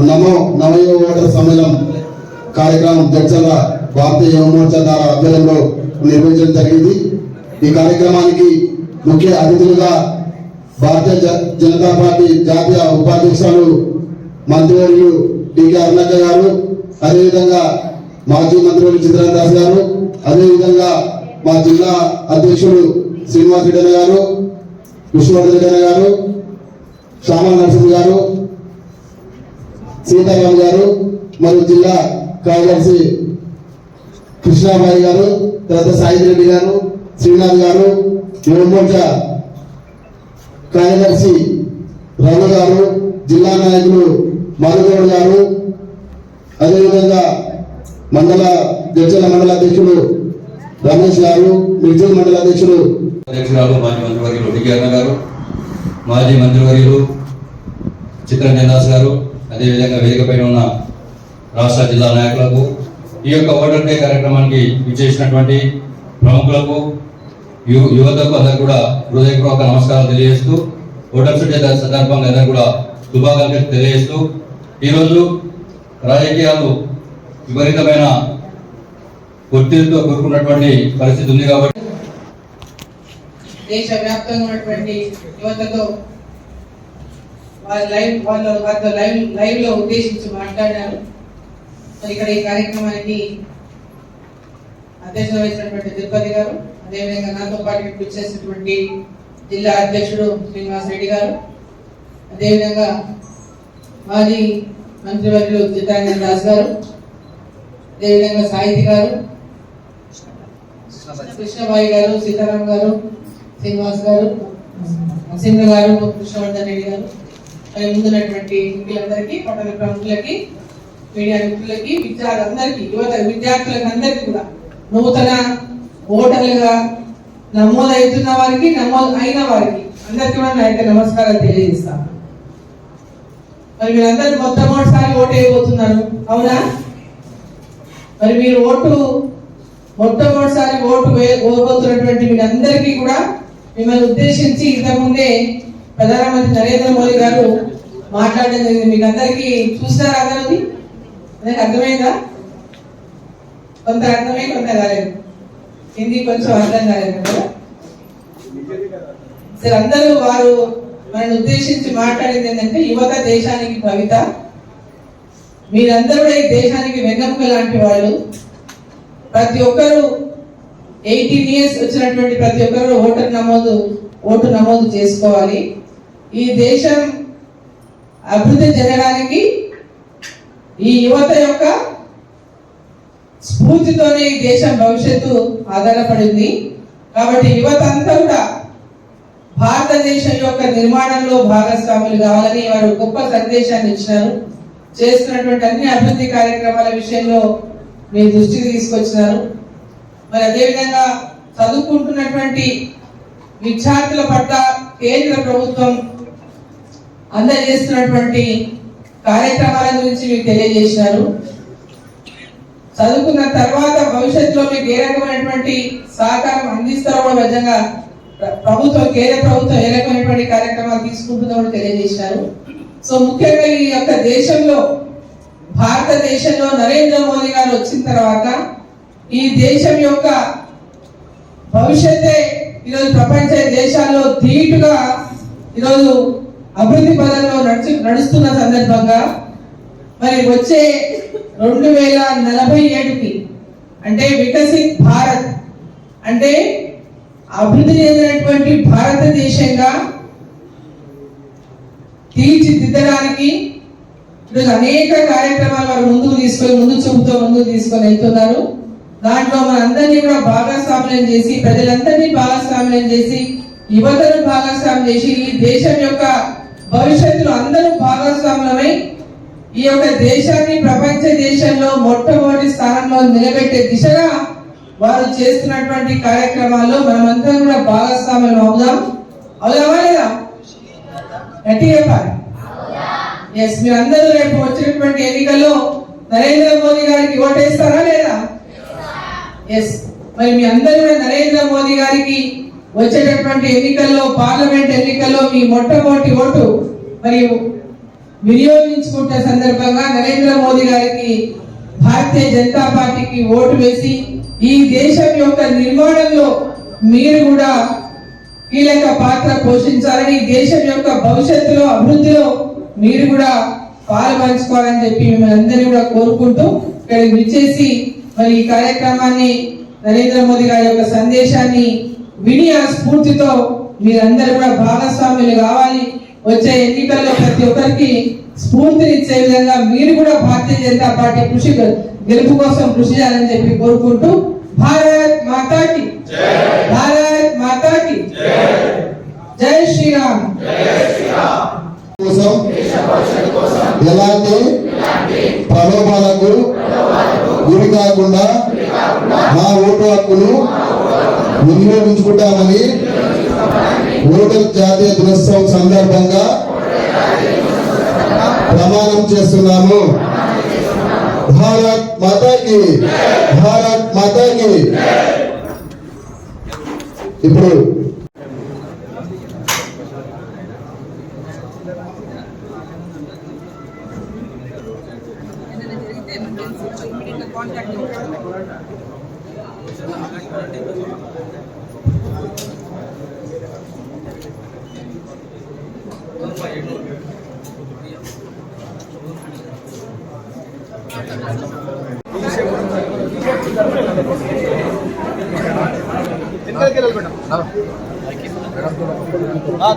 నమో నవయో voter సమ్మేళనం కార్యక్రమం జడ్చల భారతీయ యువమోర్చా ద్వారా ఆధ్వర్యంలో నిర్వహించడం జరిగింది. ఈ కార్యక్రమానికి ముఖ్య అతిథులుగా భారతీయ జ- జనతా పార్టీ జాతీయ ఉపాధ్యక్షులు మంత్రివర్యులు డికే అరుణక్క గారు అదేవిధంగా మాజీ మంత్రివర్యులు చిత్రన్ దాస్ గారు అదేవిధంగా మా జిల్లా అధ్యక్షుడు శ్రీనివాస్ రెడ్డి గారు విష్ణువర్ధన్ రెడ్డి గారు శ్యామల నరసింహ గారు సీతారాం గారు మరియు జిల్లా కార్యదర్శి కృష్ణాబాయి గారు తర్వాత సాయి రెడ్డి గారు శ్రీనాథ్ గారు యువమోర్చా కార్యదర్శి రఘు గారు జిల్లా నాయకులు మధుగౌడ్ గారు అదేవిధంగా మండల జడ్చల మండల అధ్యక్షుడు రమేష్ గారు మిర్జల్ మండల అధ్యక్షుడు అధ్యక్షురాలు మాజీ మంత్రివర్యులు డికే గారు మాజీ మంత్రివర్యులు చిత్రంజన్ దాస్ గారు అదేవిధంగా వేదికపైన ఉన్న రాష్ట్ర జిల్లా నాయకులకు ఈ యొక్క ఓటర్ డే కార్యక్రమానికి విచ్చేసినటువంటి ప్రముఖులకు యు- యువతకు అందరు కూడా హృదయపూర్వక నమస్కారాలు తెలియజేస్తూ ఓటర్స్ డే సందర్భంగా అందరూ కూడా శుభాకాంక్షలు తెలియజేస్తూ ఈరోజు రాజకీయాలు విపరీతమైన ఒత్తిడితో కూరుకున్నటువంటి పరిస్థితి ఉంది కాబట్టి దేశవ్యాప్తంగా ఉన్నటువంటి యువతతో లైవ్ వాళ్ళ వాళ్ళ లైవ్ లైవ్లో ఉద్దేశించి మాట్లాడారు. ఇక్కడ ఈ కార్యక్రమానికి అధ్యక్షత వహించినటువంటి తిరుపతి గారు అదేవిధంగా నాతో పాటు ఇప్పుడు చేసినటువంటి జిల్లా అధ్యక్షుడు శ్రీనివాస్ రెడ్డి గారు అదేవిధంగా మాజీ మంత్రివర్యులు చిత్రాంజన్ దాస్ గారు అదేవిధంగా సాహితి గారు కృష్ణబాయి గారు సీతారాం గారు శ్రీనివాస్ గారు నరసింహ గారు కృష్ణవర్ధన్ రెడ్డి గారు. ముందున్నటువంటి మిత్రులందరికీ పట్టణ ప్రముఖులకి మీడియా మిత్రులకి విద్యార్థులందరికీ యువత విద్యార్థులకు అందరికీ కూడా నూతన ఓటర్లుగా నమోదవుతున్న వారికి నమోదు అయిన వారికి అందరికీ కూడా నా యొక్క నమస్కారాలు తెలియజేస్తాను. మరి మీరందరూ మొట్టమొదటిసారి ఓటు వేయబోతున్నారు అవునా? మరి మీరు ఓటు మొట్టమొదటిసారి ఓటు వే- వేయబోతున్నటువంటి మీరందరికీ కూడా మిమ్మల్ని ఉద్దేశించి ఇంతకుముందే ప్రధానమంత్రి నరేంద్ర మోదీ గారు మాట్లాడడం జరిగింది మీకు అందరికీ చూస్తారా అందరిది అందరికి అర్థమైందా? కొంత అర్థమై కొంత కాలేదు హిందీ కొంచెం అర్థం కాలేదు కదా? సరే అందరూ వారు మనల్ని ఉద్దేశించి మాట్లాడింది ఏంటంటే యువత దేశానికి కవిత. మీరందరూ కూడా ఈ దేశానికి వెన్నెముక లాంటి వాళ్ళు. ప్రతి ఒక్కరు ఎయిటీన్ ఇయర్స్ వచ్చినటువంటి ప్రతి ఒక్కరు ఓటర్ నమోదు ఓటు నమోదు చేసుకోవాలి. ఈ దేశం అభివృద్ధి చెందడానికి ఈ యువత యొక్క స్ఫూర్తితోనే ఈ దేశం భవిష్యత్తు ఆధారపడింది. కాబట్టి యువత అంతా కూడా భారతదేశం యొక్క నిర్మాణంలో భాగస్వాములు కావాలని వారు గొప్ప సందేశాన్ని ఇచ్చినారు. చేస్తున్నటువంటి అన్ని అభివృద్ధి కార్యక్రమాల విషయంలో మీ దృష్టికి తీసుకొచ్చినారు. మరి అదేవిధంగా చదువుకుంటున్నటువంటి విద్యార్థుల పట్ల కేంద్ర ప్రభుత్వం అందజేస్తున్నటువంటి కార్యక్రమాల గురించి మీకు తెలియజేసినారు. చదువుకున్న తర్వాత భవిష్యత్తులో మీకు ఏ రకమైనటువంటి సహకారం అందిస్తారో విధంగా నిజంగా ప్రభుత్వం కేంద్ర ప్రభుత్వం ఏ రకమైనటువంటి కార్యక్రమాలు తీసుకుంటుందో తెలియజేశారు సో ముఖ్యంగా ఈ యొక్క దేశంలో భారతదేశంలో నరేంద్ర మోదీ గారు వచ్చిన తర్వాత ఈ దేశం యొక్క భవిష్యత్తే ఈరోజు ప్రపంచ దేశాల్లో ధీటుగా ఈరోజు అభివృద్ధి పదంలో నడుచు నడుస్తున్న సందర్భంగా మరి వచ్చే రెండు వేల నలభై ఏడుకి అంటే వికసిత్ భారత్ అంటే అభివృద్ధి చెందినటువంటి భారతదేశంగా తీర్చిదిద్దడానికి ఈరోజు అనేక కార్యక్రమాలు వారు ముందుకు తీసుకొని ముందు చూపుతో ముందుకు తీసుకొని వెళ్తున్నారు. దాంట్లో మన అందరినీ కూడా భాగస్వామ్యం చేసి ప్రజలందరినీ భాగస్వామ్యం చేసి యువతను భాగస్వామ్యం చేసి ఈ దేశం యొక్క భవిష్యత్తులో అందరూ భాగస్వాములమై ఈ యొక్క దేశాన్ని ప్రపంచ దేశంలో మొట్టమొదటి స్థానంలో నిలబెట్టే దిశగా వారు చేస్తున్నటువంటి కార్యక్రమాల్లో మనమంతా కూడా భాగస్వామ్యం అవుదాం. అవుదామా లేదా? గట్టిగా చెప్పాలి. ఎస్ మీరు అందరూ రేపు వచ్చినటువంటి ఎన్నికల్లో నరేంద్ర మోదీ గారికి ఓటేస్తారా లేదా? ఎస్ మరి మీ అందరూ కూడా నరేంద్ర మోదీ గారికి వచ్చేటటువంటి ఎన్నికల్లో పార్లమెంట్ ఎన్నికల్లో మీ మొట్టమొదటి ఓటు మరియు వినియోగించుకుంటే సందర్భంగా నరేంద్ర మోదీ గారికి భారతీయ జనతా పార్టీకి ఓటు వేసి ఈ దేశం యొక్క నిర్మాణంలో మీరు కూడా కీలక పాత్ర పోషించాలని ఈ దేశం యొక్క భవిష్యత్తులో అభివృద్ధిలో మీరు కూడా పాలు పంచుకోవాలని చెప్పి మిమ్మల్ని అందరినీ కూడా కోరుకుంటూ ఇక్కడికి విచ్చేసి మరి ఈ కార్యక్రమాన్ని నరేంద్ర మోదీ గారి యొక్క సందేశాన్ని విని ఆ స్ఫూర్తితో మీరందరూ కూడా భాగస్వాములు కావాలి. వచ్చే ఎన్నికల్లో ప్రతి ఒక్కరికి స్ఫూర్తినిచ్చే విధంగా మీరు కూడా భారతీయ జనతా పార్టీ కృషి గెలుపు కోసం కృషి చేయాలని చెప్పి కోరుకుంటూ భారత్ మాతాకి. భారత్ మాతాకి. జై శ్రీరామ్. కోసం ఎలాంటి ప్రలోభాలకు గురి కాకుండా మా ఓటు హక్కును వినియోగించుకుంటామని ఓటర్ జాతీయ దినోత్సవం సందర్భంగా ప్రమాణం చేస్తున్నాము. భారత్ మాతాకి భారత్ మాతాకి. ఇప్పుడు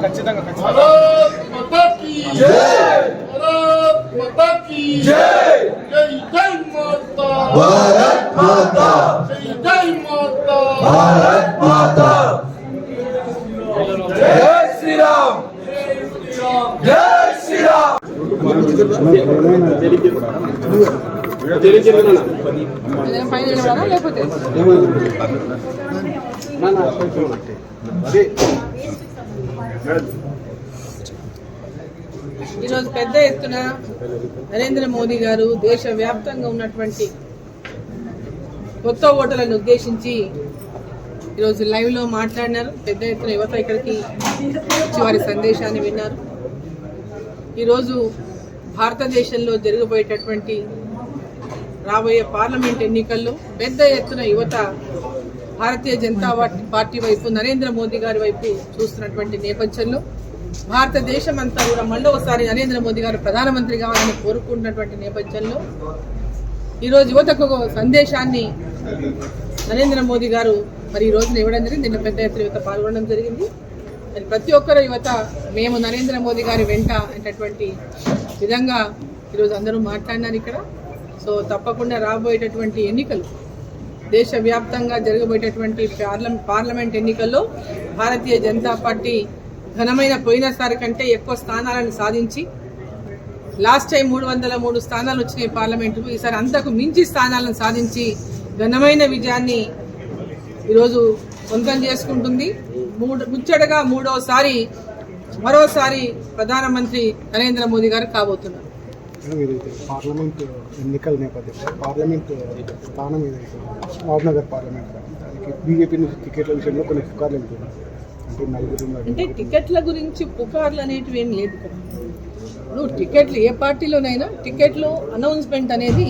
ఖచ్చితంగా ఖచ్చితంగా माता की जय भारत माता की जय जय जय माता భారత్ మాతా जय जय माता భారత్ మాతా जय श्री राम जय श्री राम లేకపోతే ఈరోజు పెద్ద ఎత్తున నరేంద్ర మోదీ గారు దేశ వ్యాప్తంగా ఉన్నటువంటి కొత్త ఓటర్లను ఉద్దేశించి ఈరోజు లైవ్లో మాట్లాడినారు. పెద్ద ఎత్తున యువత ఇక్కడికి వచ్చి వారి సందేశాన్ని విన్నారు. ఈరోజు భారతదేశంలో జరగబోయేటటువంటి రాబోయే పార్లమెంట్ ఎన్నికల్లో పెద్ద ఎత్తున యువత భారతీయ జనతా పార్టీ- పార్టీ వైపు నరేంద్ర మోదీ గారి వైపు చూస్తున్నటువంటి నేపథ్యంలో భారతదేశం అంతా కూడా మళ్ళీ ఒకసారి నరేంద్ర మోదీ గారు ప్రధానమంత్రి కావాలని కోరుకుంటున్నటువంటి నేపథ్యంలో ఈరోజు యువతకు ఒక సందేశాన్ని నరేంద్ర మోదీ గారు మరి ఈ రోజున ఇవ్వడం జరిగింది. నిన్న పెద్ద ఎత్తున యువత పాల్గొనడం జరిగింది. మరి ప్రతి ఒక్కరు యువత మేము నరేంద్ర మోదీ గారి వెంట అనేటటువంటి విధంగా ఈరోజు అందరూ మాట్లాడినారు ఇక్కడ. సో తప్పకుండా రాబోయేటటువంటి ఎన్నికలు దేశవ్యాప్తంగా జరగబోయేటటువంటి పార్లమెంట్ పార్లమెంట్ ఎన్నికల్లో భారతీయ జనతా పార్టీ ఘనమైన పోయినసారి కంటే ఎక్కువ స్థానాలను సాధించి లాస్ట్ టైం మూడు వందల మూడు స్థానాలు వచ్చినాయి పార్లమెంటుకు ఈసారి అంతకు మించి స్థానాలను సాధించి ఘనమైన విజయాన్ని ఈరోజు సొంతం చేసుకుంటుంది. మూడు ముచ్చటగా మూడోసారి మరోసారి ప్రధానమంత్రి నరేంద్ర మోదీ గారు కాబోతున్నారు. పార్లమెంట్ ఎన్నికల నేపథ్యంలో పార్లమెంట్ స్థానం ఏదైతే మహబూబ్నగర్ పార్లమెంట్ దానికి బీజేపీ నుంచి టికెట్ల విషయంలో కొన్ని పుకార్లు వెళ్తున్నాయి. అంటే టికెట్ల గురించి పుకార్లు అనేటివి ఏం లేదు ఇక్కడ. నువ్వు టికెట్లు ఏ పార్టీలోనైనా టికెట్లు అనౌన్స్మెంట్ అనేది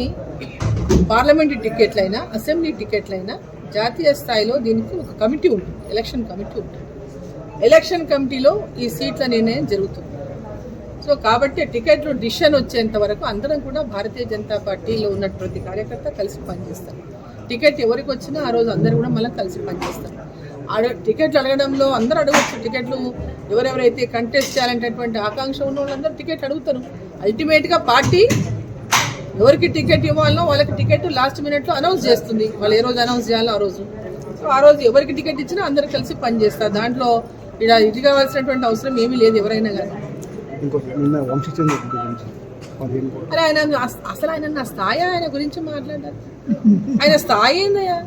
పార్లమెంట్ టికెట్లైనా అసెంబ్లీ టికెట్లైనా జాతీయ స్థాయిలో దీనికి ఒక కమిటీ ఉంటుంది ఎలక్షన్ కమిటీ ఉంటుంది. ఎలక్షన్ కమిటీలో ఈ సీట్ల నిర్ణయం జరుగుతుంది. సో కాబట్టి టికెట్లు డిసిషన్ వచ్చేంత వరకు అందరం కూడా భారతీయ జనతా పార్టీలో ఉన్న ప్రతి కార్యకర్త కలిసి పనిచేస్తారు. టికెట్ ఎవరికి వచ్చినా ఆ రోజు అందరూ కూడా మళ్ళీ కలిసి పనిచేస్తారు. అడ టికెట్లు అడగడంలో అందరూ అడగచ్చు. టికెట్లు ఎవరెవరైతే కంటెస్ట్ చేయాలనేటటువంటి ఆకాంక్ష ఉన్న వాళ్ళందరూ టికెట్ అడుగుతారు. అల్టిమేట్గా పార్టీ ఎవరికి టికెట్ ఇవ్వాలనో వాళ్ళకి టికెట్ లాస్ట్ మినిట్లో అనౌన్స్ చేస్తుంది. వాళ్ళు ఏ రోజు అనౌన్స్ చేయాలో ఆ రోజు. సో ఆ రోజు ఎవరికి టికెట్ ఇచ్చినా అందరూ కలిసి పనిచేస్తారు దాంట్లో ఇక్కడ ఇది కావాల్సినటువంటి అవసరం ఏమీ లేదు ఎవరైనా కానీ. అరే ఆయన అస- అసలు ఆయన నా స్థాయి ఆయన గురించి మాట్లాడారు ఆయన స్థాయి ఏందయ్యా?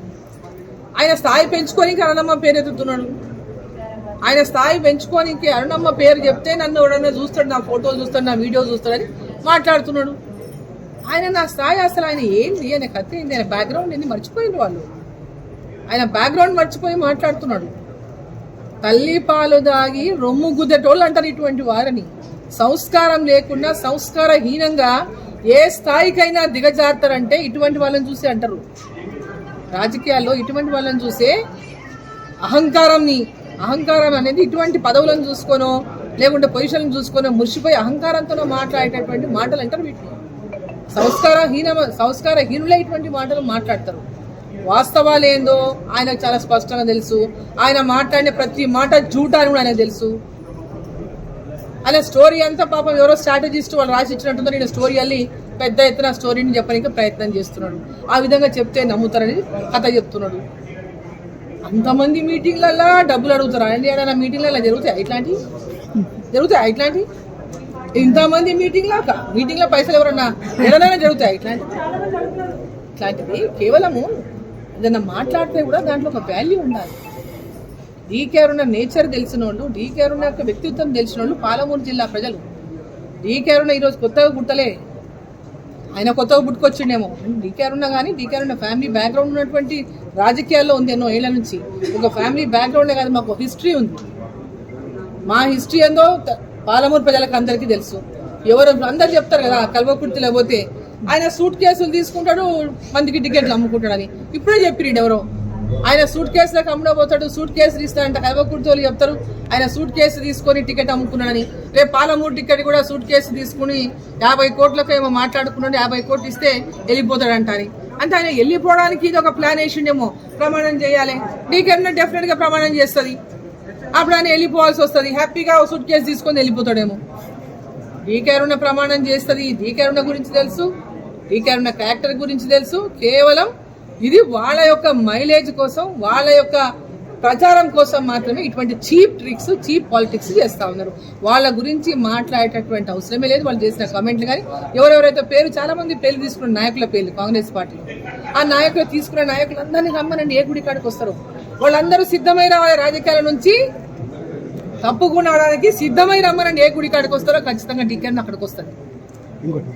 ఆయన స్థాయి పెంచుకోనికి అరుణమ్మ పేరు ఎత్తుతున్నాడు. ఆయన స్థాయి పెంచుకోనికి అరుణమ్మ పేరు చెప్తే నన్ను ఎవడన్నా చూస్తాడు నా ఫోటో చూస్తాడు నా వీడియో చూస్తాడని మాట్లాడుతున్నాడు. ఆయన నా స్థాయి అసలు ఆయన ఏంది? ఆయన కథ ఏంది? ఆయన బ్యాక్గ్రౌండ్ ఏంది? మర్చిపోయింది వాళ్ళు. ఆయన బ్యాక్గ్రౌండ్ మర్చిపోయి మాట్లాడుతున్నాడు. తల్లి పాలు దాగి రొమ్ము గుద్దెటోళ్ళు అంటారు ఇటువంటి వారిని. సంస్కారం లేకుండా సంస్కారహీనంగా ఏ స్థాయికైనా దిగజారుతారంటే ఇటువంటి వాళ్ళని చూసి అంటారు. రాజకీయాల్లో ఇటువంటి వాళ్ళని చూసే అహంకారంని అహంకారం అనేది ఇటువంటి పదవులను చూసుకోనో లేకుంటే పొజిషన్లను చూసుకోనో మురిసిపోయి అహంకారంతో మాట్లాడేటటువంటి మాటలు అంటారు వీటిని సంస్కారహీన సంస్కారహీనులే ఇటువంటి మాటలు మాట్లాడతారు. వాస్తవాలు ఏందో ఆయనకు చాలా స్పష్టంగా తెలుసు. ఆయన మాట్లాడిన ప్రతి మాట జూటా అని కూడా ఆయనకు తెలుసు. ఆయన స్టోరీ అంతా పాపం ఎవరో స్ట్రాటజిస్ట్ వాళ్ళు రాసి ఇచ్చినట్టుందో నేను స్టోరీ వెళ్ళి పెద్ద ఎత్తున స్టోరీని చెప్పడానికి ప్రయత్నం చేస్తున్నాడు. ఆ విధంగా చెప్తే నమ్ముతారని కథ చెప్తున్నాడు. అంతమంది మీటింగ్లల్లో డబ్బులు అడుగుతారు. అండి ఏదైనా మీటింగ్లలో జరుగుతాయి? ఇట్లాంటివి జరుగుతాయి? ఇట్లాంటివి ఇంతమంది మీటింగ్లో మీటింగ్లో పైసలు ఎవరన్నా ఎవరైనా జరుగుతాయి? ఇట్లాంటి ఇట్లాంటివి కేవలము ఏదైనా మాట్లాడితే కూడా దాంట్లో ఒక వాల్యూ ఉండాలి. డీకేఆర్ ఉన్న నేచర్ తెలిసిన వాళ్ళు డీకేఆర్ ఉన్న యొక్క వ్యక్తిత్వం తెలిసిన వాళ్ళు పాలమూరు జిల్లా ప్రజలు. డీకేఆర్ ఉన్న ఈరోజు కొత్తగా గుర్తలే ఆయన కొత్తగా పుట్టుకొచ్చిండేమో. డీకేఆర్ ఉన్నా కానీ డీకేఆర్ ఉన్న ఫ్యామిలీ బ్యాక్గ్రౌండ్ ఉన్నటువంటి రాజకీయాల్లో ఉంది ఎన్నో ఏళ్ళ నుంచి. ఒక ఫ్యామిలీ బ్యాక్గ్రౌండే కాదు మాకు హిస్టరీ ఉంది. మా హిస్టరీ ఏందో పాలమూరు ప్రజలకు అందరికీ తెలుసు. ఎవరు అందరు చెప్తారు కదా కల్వకుర్తిలో పోతే ఆయన సూట్ కేసులు తీసుకుంటాడు మందికి టికెట్లు అమ్ముకుంటాడని. ఇప్పుడే చెప్పిరండి ఎవరో ఆయన సూట్ కేసులకు అమ్ముడబోతాడు సూట్ కేసులు అంటే కల్వకుర్తిలో చెప్తారు? ఆయన సూట్ కేసు తీసుకొని టికెట్ అమ్ముకున్నాడని. రేపు పాలమూరు టికెట్ కూడా సూట్ కేసు తీసుకుని యాభై కోట్లకు ఏమో మాట్లాడుకున్నాడు యాభై కోట్లు ఇస్తే వెళ్ళిపోతాడంట అని అంటే ఆయన వెళ్ళిపోవడానికి ఇది ఒక ప్లాన్ వేసిండేమో. ప్రమాణం చేయాలి. డీకెట్ డెఫినెట్గా ప్రమాణం చేస్తుంది? అప్పుడు ఆయన వెళ్ళిపోవాల్సి వస్తుంది. హ్యాపీగా సూట్ కేసు తీసుకొని వెళ్ళిపోతాడేమో. డీకేరుణ ప్రమాణం చేస్తుంది. డీకేరుణ గురించి తెలుసు. డీకేరుణ క్యారెక్టర్ గురించి తెలుసు. కేవలం ఇది వాళ్ళ యొక్క మైలేజ్ కోసం వాళ్ళ యొక్క ప్రచారం కోసం మాత్రమే ఇటువంటి చీప్ ట్రిక్స్ చీప్ పాలిటిక్స్ చేస్తా ఉన్నారు. వాళ్ళ గురించి మాట్లాడేటటువంటి అవసరమే లేదు. వాళ్ళు చేసిన కమెంట్లు కానీ ఎవరెవరైతే పేరు చాలా మంది పేర్లు తీసుకున్న నాయకుల పేర్లు కాంగ్రెస్ పార్టీలో. ఆ నాయకులు తీసుకున్న నాయకులు అందరినీ రమ్మనండి ఏ గుడి కాడికి వస్తారు. వాళ్ళందరూ సిద్ధమై రావాలి రాజకీయాల నుంచి తప్పుకుండా సిద్ధమై రమ్మనండి ఏ గుడి కాడికి వస్తారో. ఖచ్చితంగా టికెట్ అక్కడికి వస్తారు. ఇంకోటి.